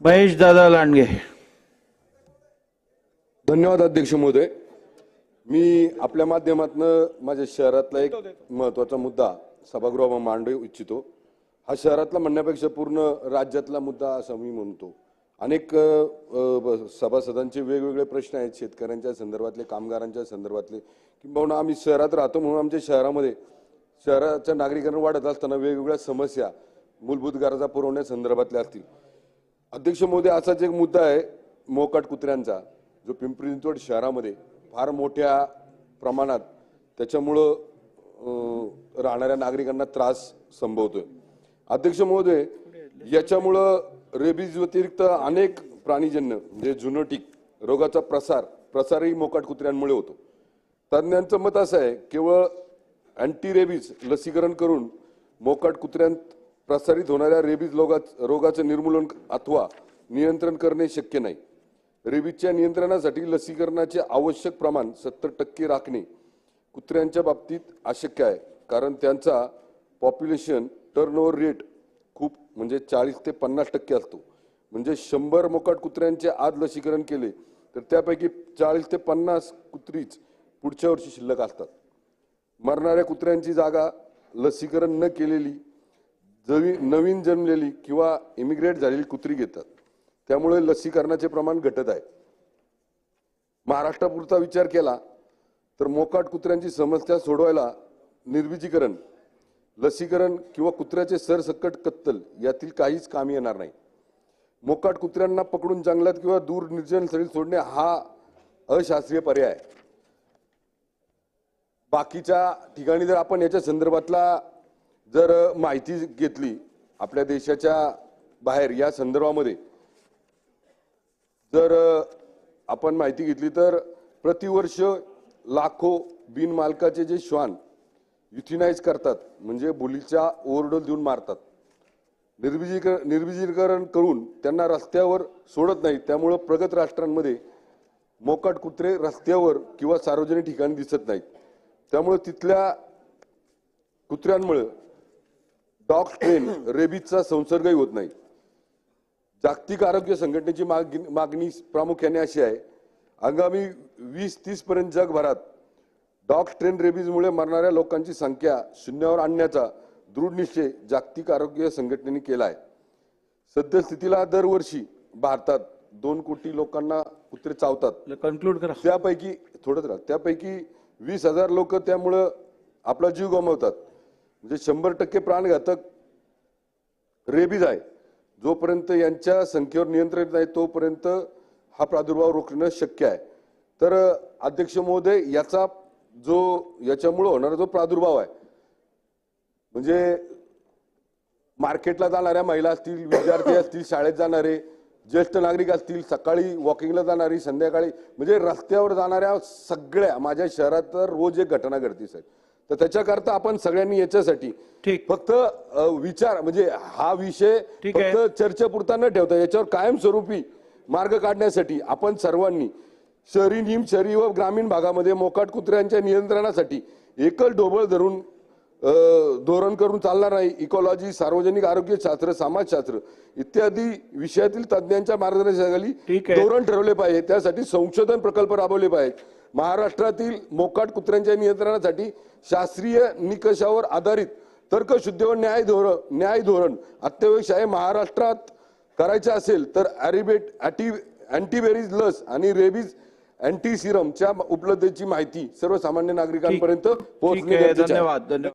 महेश दादा लांडगे. धन्यवाद अध्यक्ष महोदय. मी आपल्या माध्यमातनं माझ्या शहरातला एक महत्त्वाचा मुद्दा सभागृहामध्ये मांडू इच्छितो. हा शहरातला म्हणण्यापेक्षा पूर्ण राज्यातला मुद्दा असं मी म्हणतो. अनेक सभासदांचे वेगवेगळे प्रश्न आहेत शेतकऱ्यांच्या संदर्भातले कामगारांच्या संदर्भातले. किंबहुना आम्ही शहरात राहतो म्हणून आमच्या शहरामध्ये शहराच्या नागरिकांना वाढत असताना वेगवेगळ्या समस्या मूलभूत गरजा पुरवण्यासंदर्भातल्या असतील. अध्यक्ष महोदय असाच एक मुद्दा आहे मोकाट कुत्र्यांचा जो पिंपरी चिंचवड शहरामध्ये फार मोठ्या प्रमाणात त्याच्यामुळं राहणाऱ्या नागरिकांना त्रास संभवतोय. अध्यक्ष महोदय याच्यामुळं रेबीज व्यतिरिक्त अनेक प्राणीजन्य म्हणजे झुनोटिक रोगाचा प्रसार प्रसारही मोकाट कुत्र्यांमुळे होतो. तज्ज्ञांचं मत असं आहे केवळ अँटी रेबीज लसीकरण करून मोकाट कुत्र्यांत प्रसारित होणाऱ्या रेबीज रोगा रोगाचं निर्मूलन अथवा नियंत्रण करणे शक्य नाही. रेबीजच्या नियंत्रणासाठी लसीकरणाचे आवश्यक प्रमाण सत्तर टक्के राखणे कुत्र्यांच्या बाबतीत अशक्य आहे. कारण त्यांचा पॉप्युलेशन टर्नओव्हर रेट खूप म्हणजे चाळीस ते पन्नास टक्के असतो. म्हणजे शंभर मोकाट कुत्र्यांचे आज लसीकरण केले तर त्यापैकी चाळीस ते पन्नास कुत्रीच पुढच्या वर्षी शिल्लक असतात. मरणाऱ्या कुत्र्यांची जागा लसीकरण न केलेली जवी नवीन जन्मलेली किंवा इमिग्रेट झालेली कुत्री घेतात. त्यामुळे लसीकरणाचे प्रमाण घटत आहे. महाराष्ट्रापुरता विचार केला तर मोकाट कुत्र्यांची समस्या सोडवायला निर्विजीकरण लसीकरण किंवा कुत्र्याचे सरसकट कत्तल यातील काहीच कामी येणार नाही. मोकाट कुत्र्यांना पकडून जंगलात किंवा दूर निर्जन स्थळी सोडणे हा अशास्त्रीय पर्याय आहे. बाकीच्या ठिकाणी जर आपण याच्या संदर्भातला जर माहिती घेतली आपल्या देशाच्या बाहेर या संदर्भामध्ये जर आपण माहिती घेतली तर प्रतिवर्ष लाखो बिनमालकाचे जे श्वान युथिनाइज करतात म्हणजे बुलीच्या ओरडोल देऊन मारतात. निर्विजीकरण निर्विजीकरण करून त्यांना रस्त्यावर सोडत नाही त्यामुळं प्रगत राष्ट्रांमध्ये मोकाट कुत्रे रस्त्यावर किंवा सार्वजनिक ठिकाणी दिसत नाहीत. त्यामुळं तिथल्या कुत्र्यांमुळं डॉग ट्रेन रेबीजचा संसर्गही होत नाही. जागतिक आरोग्य संघटनेची माग- मागणी प्रामुख्याने अशी आहे. आगामी वीस तीस पर्यंत जगभरात डॉग ट्रेन रेबीजमुळे मरणाऱ्या लोकांची संख्या शून्यावर आणण्याचा दृढ निश्चय जागतिक आरोग्य संघटनेने केला आहे. सद्यस्थितीला दरवर्षी भारतात दोन कोटी लोकांना कुत्रे चावतात. कन्क्लूड करा. त्यापैकी थोडंच राहा त्यापैकी वीस हजार लोक त्यामुळं आपला जीव गमावतात. म्हणजे शंभर टक्के प्राणघातक रेबीज आहे. जोपर्यंत यांच्या संख्येवर नियंत्रण नाही तोपर्यंत हा प्रादुर्भाव रोखणं शक्य आहे. तर अध्यक्ष महोदय याचा जो याच्यामुळं होणारा जो प्रादुर्भाव आहे म्हणजे मार्केटला जाणाऱ्या महिला असतील विद्यार्थी असतील शाळेत जाणारे ज्येष्ठ नागरिक असतील सकाळी वॉकिंगला जाणारी संध्याकाळी म्हणजे रस्त्यावर जाणाऱ्या सगळ्या माझ्या शहरात तर रोज एक घटना घडते साहेब तर त्याच्याकरता आपण सगळ्यांनी याच्यासाठी ठीक. फक्त विचार म्हणजे हा विषय. फक्त चर्चेपुरता न ठेवता याच्यावर कायमस्वरूपी मार्ग काढण्यासाठी आपण सर्वांनी शहरी निम शहरी व ग्रामीण भागामध्ये मोकाट कुत्र्यांच्या नियंत्रणासाठी एकल ढोबळ धरून धोरण करून चालणार नाही. इकॉलॉजी सार्वजनिक आरोग्य शास्त्र समाजशास्त्र इत्यादी विषयातील तज्ज्ञांच्या मार्गदर्शनाखाली. धोरण ठरवले पाहिजे. त्यासाठी संशोधन प्रकल्प राबवले पाहिजेत. महाराष्ट्रातील मोकाट कुत्र्यांच्या नियंत्रणासाठी शास्त्रीय निकषावर आधारित तर्कशुद्ध व न्याय धोरण न्याय धोरण अत्यावश्यक आहे. महाराष्ट्रात करायचे असेल तर अॅरिबेट अॅटी अँटीबेरीज लस आणि रेबीज अँटी सिरमच्या उपलब्धतेची माहिती सर्वसामान्य नागरिकांपर्यंत धन्यवाद. धन्यवाद.